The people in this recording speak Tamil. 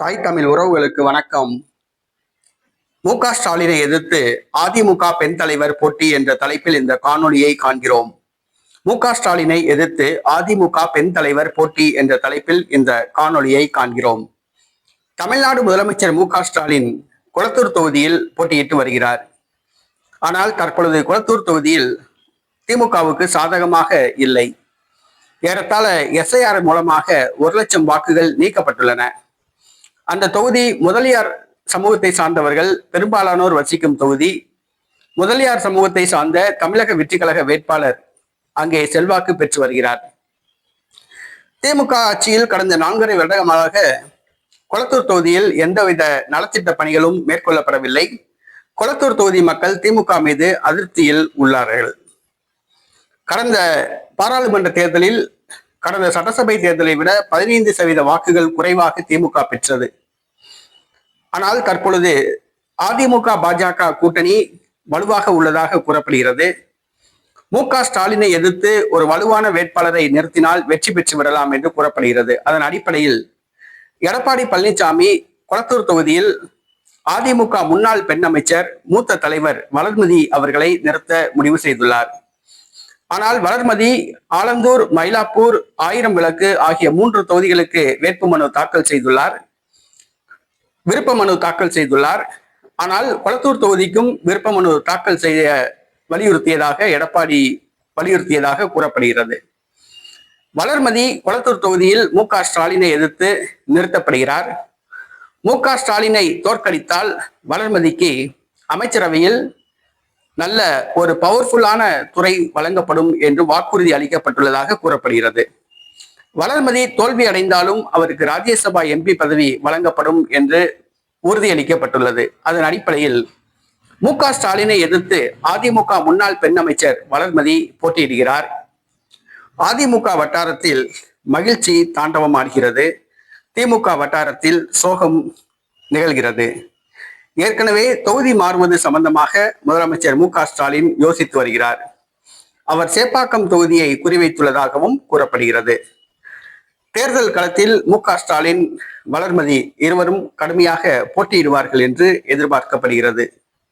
தாய் தமிழ் உறவுகளுக்கு வணக்கம். மு க ஸ்டாலினை எதிர்த்து அதிமுக பெண் தலைவர் போட்டி என்ற தலைப்பில் இந்த காணொலியை காண்கிறோம். மு க ஸ்டாலினை எதிர்த்து அதிமுக பெண் தலைவர் போட்டி என்ற தலைப்பில் இந்த காணொலியை காண்கிறோம். தமிழ்நாடு முதலமைச்சர் மு க ஸ்டாலின் குளத்தூர் தொகுதியில் போட்டியிட்டு வருகிறார். ஆனால் தற்பொழுது குளத்தூர் தொகுதியில் திமுகவுக்கு சாதகமாக இல்லை. ஏறத்தாழ எஸ்ஐஆர் மூலமாக ஒரு லட்சம் வாக்குகள் நீக்கப்பட்டுள்ளன. அந்த தொகுதி முதலியார் சமூகத்தை சார்ந்தவர்கள் பெரும்பாலானோர் வசிக்கும் தொகுதி. முதலியார் சமூகத்தை சார்ந்த தமிழக வெற்றி கழக வேட்பாளர் அங்கே செல்வாக்கு பெற்று வருகிறார். திமுக ஆட்சியில் கடந்த நான்கரை வருடமாக கொளத்தூர் தொகுதியில் எந்தவித நலத்திட்ட பணிகளும் மேற்கொள்ளப்படவில்லை. கொளத்தூர் தொகுதி மக்கள் திமுக மீது அதிருப்தியில் உள்ளார்கள். கடந்த பாராளுமன்ற தேர்தலில் கடந்த சட்டசபை தேர்தலை விட பதினைந்து சதவீத வாக்குகள் குறைவாக திமுக பெற்றது. ஆனால் தற்பொழுது அதிமுக பாஜக கூட்டணி வலுவாக உள்ளதாக கூறப்படுகிறது. மு க ஸ்டாலினை எதிர்த்து ஒரு வலுவான வேட்பாளரை நிறுத்தினால் வெற்றி பெற்று விடலாம் என்று கூறப்படுகிறது. அதன் அடிப்படையில் எடப்பாடி பழனிசாமி கொளத்தூர் தொகுதியில் அதிமுக முன்னாள் பெண் அமைச்சர் மூத்த தலைவர் வளர்மதி அவர்களை நிறுத்த முடிவு செய்துள்ளார். ஆனால் வளர்மதி ஆலந்தூர் மயிலாப்பூர் ஆயிரம் விளக்கு ஆகிய மூன்று தொகுதிகளுக்கு வேட்புமனு தாக்கல் செய்துள்ளார். விருப்ப மனு தாக்கல் செய்துள்ளார். ஆனால் கொளத்தூர் தொகுதிக்கும் விருப்ப மனு தாக்கல் செய்ய வலியுறுத்தியதாக எடப்பாடி வலியுறுத்தியதாக கூறப்படுகிறது. வளர்மதி கொளத்தூர் தொகுதியில் மு க ஸ்டாலினை எதிர்த்து நிறுத்தப்படுகிறார். மு க ஸ்டாலினை தோற்கடித்தால் வளர்மதிக்கு அமைச்சரவையில் நல்ல ஒரு பவர்ஃபுல்லான துறை வழங்கப்படும் என்று வாக்குறுதி அளிக்கப்பட்டுள்ளதாக கூறப்படுகிறது. வளர்மதி தோல்வி அடைந்தாலும் அவருக்கு ராஜ்யசபா எம்பி பதவி வழங்கப்படும் என்று உறுதியளிக்கப்பட்டுள்ளது. அதன் அடிப்படையில் மு க ஸ்டாலினை எதிர்த்து அதிமுக முன்னாள் பெண் அமைச்சர் வளர்மதி போட்டியிடுகிறார். அதிமுக வட்டாரத்தில் மகிழ்ச்சி தாண்டவமாடுகிறது. திமுக வட்டாரத்தில் சோகம் நிகழ்கிறது. ஏற்கனவே தொகுதி மாறுவது சம்பந்தமாக முதலமைச்சர் மு ஸ்டாலின் யோசித்து வருகிறார். அவர் சேப்பாக்கம் தொகுதியை குறிவைத்துள்ளதாகவும் கூறப்படுகிறது. தேர்தல் களத்தில் மு ஸ்டாலின் வளர்மதி இருவரும் கடுமையாக போட்டியிடுவார்கள் என்று எதிர்பார்க்கப்படுகிறது.